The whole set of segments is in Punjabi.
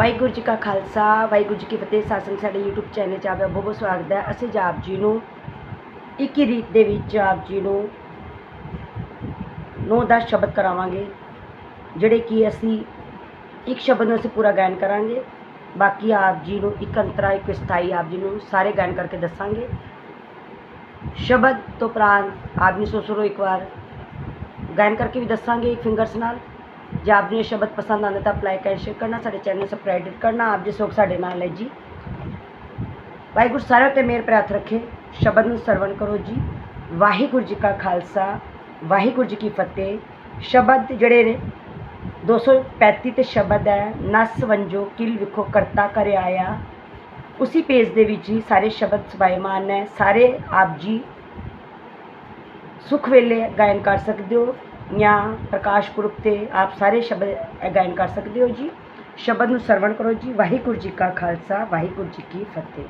ਵਾਹਿਗੁਰੂ ਜੀ ਕਾ ਖਾਲਸਾ, ਵਾਹਿਗੁਰੂ ਜੀ ਕੀ ਫਤਿਹ। ਸਾਸੰਗ ਸਾਡੇ YouTube ਚੈਨਲ 'ਚ ਆਪਦਾ ਬਹੁਤ ਬਹੁਤ ਸਵਾਗਤ ਹੈ। ਅਸੀਂ ਆਪ ਜੀ ਨੂੰ ਇੱਕ ਹੀ ਰੀਤ ਦੇ ਵਿੱਚ ਆਪ ਜੀ ਨੂੰ ਨੌ ਦਸ ਸ਼ਬਦ ਕਰਾਵਾਂਗੇ, ਜਿਹੜੇ ਕਿ ਅਸੀਂ ਇੱਕ ਸ਼ਬਦ ਨੂੰ ਅਸੀਂ ਪੂਰਾ ਗਾਇਨ ਕਰਾਂਗੇ। ਬਾਕੀ ਆਪ ਜੀ ਨੂੰ ਇੱਕ ਅੰਤਰਾ, ਇੱਕ ਸਥਾਈ ਆਪ ਜੀ ਨੂੰ ਸਾਰੇ ਗਾਇਨ ਕਰਕੇ ਦੱਸਾਂਗੇ। ਸ਼ਬਦ ਤੋਂ ਉਪਰੰਤ ਆਪ ਜੀ ਸੋ ਸੁਰੋ ਇੱਕ ਵਾਰ ਗਾਇਨ ਕਰਕੇ ਵੀ ਦੱਸਾਂਗੇ ਇੱਕ ਫਿੰਗਰਸ ਨਾਲ। ਜੇ ਆਪ ਨੂੰ ਇਹ ਸ਼ਬਦ ਪਸੰਦ ਆਉਂਦਾ ਤਾਂ ਅਪਲਾਈ ਐਂਡ ਸ਼ੇਅਰ ਕਰਨਾ, ਸਾਡੇ ਚੈਨਲ ਨੂੰ ਸਬਸਕ੍ਰਾਈਬ ਕਰਨਾ, ਆਪ ਜੀ ਸੋਖ ਸਾਡੇ ਨਾਲ ਹੈ ਜੀ। ਵਾਹਿਗੁਰੂ ਸਾਰਿਆਂ ਤੇ ਮੇਰ ਪ੍ਰਾਰਥ ਰੱਖੇ, ਸ਼ਬਦ ਨੂੰ ਸਰਵਣ ਕਰੋ ਜੀ। ਵਾਹਿਗੁਰੂ ਜੀ ਕਾ ਖਾਲਸਾ, ਵਾਹਿਗੁਰੂ ਜੀ ਕੀ ਫਤਿਹ। ਸ਼ਬਦ ਜਿਹੜੇ ਨੇ 235 ਤੇ ਸ਼ਬਦ ਹੈ, ਨਸ ਵੰਜੋ ਕਿਲ ਵਿਖੋ ਕਰਤਾ ਕਰ ਆਇਆ। ਉਸੇ ਪੇਜ ਦੇ ਵਿੱਚ ਹੀ ਸਾਰੇ ਸ਼ਬਦ ਸਵਾਇਮਾਨ ਹੈ, ਸਾਰੇ ਆਪ ਜੀ ਸੁਖ ਵੇਲੇ ਗਾਇਨ ਕਰ ਸਕਦੇ ਹੋ। ਜਾਂ ਪ੍ਰਕਾਸ਼ ਪੁਰਬ ਤੇ ਆਪ ਸਾਰੇ ਸ਼ਬਦ ਗਾਇਨ ਕਰ ਸਕਦੇ ਹੋ ਜੀ। ਸ਼ਬਦ ਨੂੰ ਸਰਵਣ ਕਰੋ ਜੀ। ਵਾਹਿਗੁਰੂ ਜੀ ਕਾ ਖਾਲਸਾ, ਵਾਹਿਗੁਰੂ ਜੀ ਕੀ ਫਤਿਹ।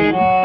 Thank you.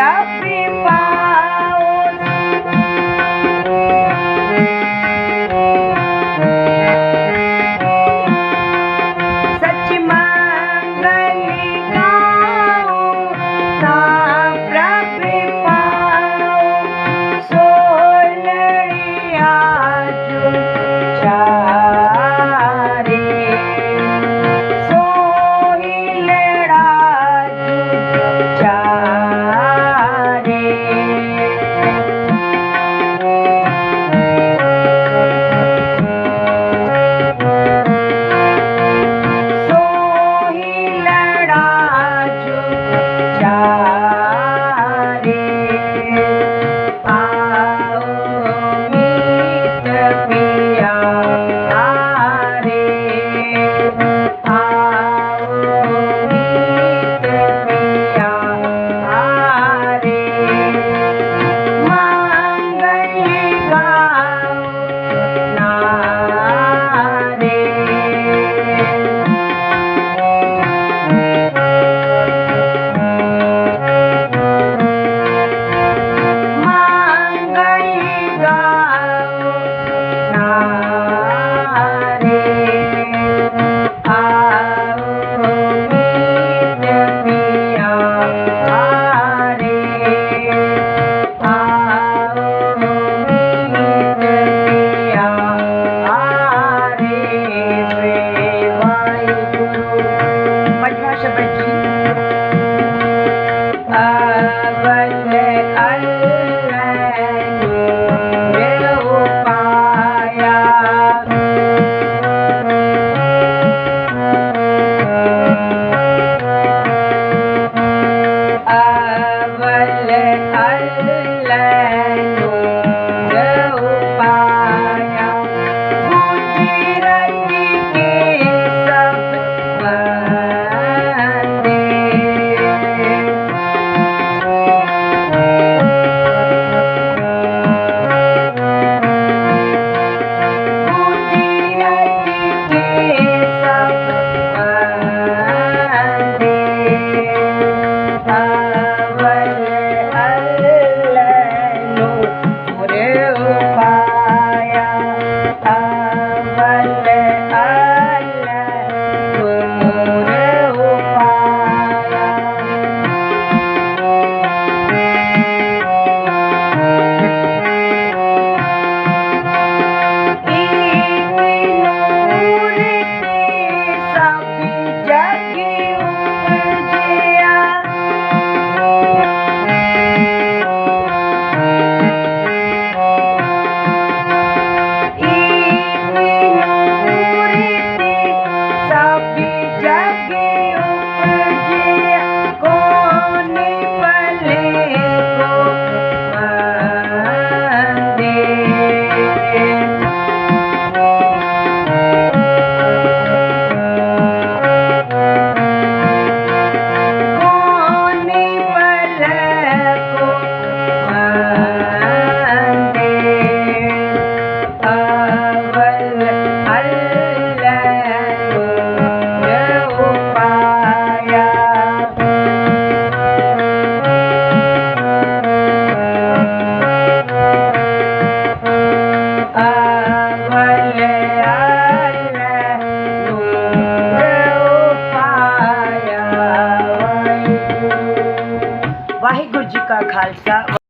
up.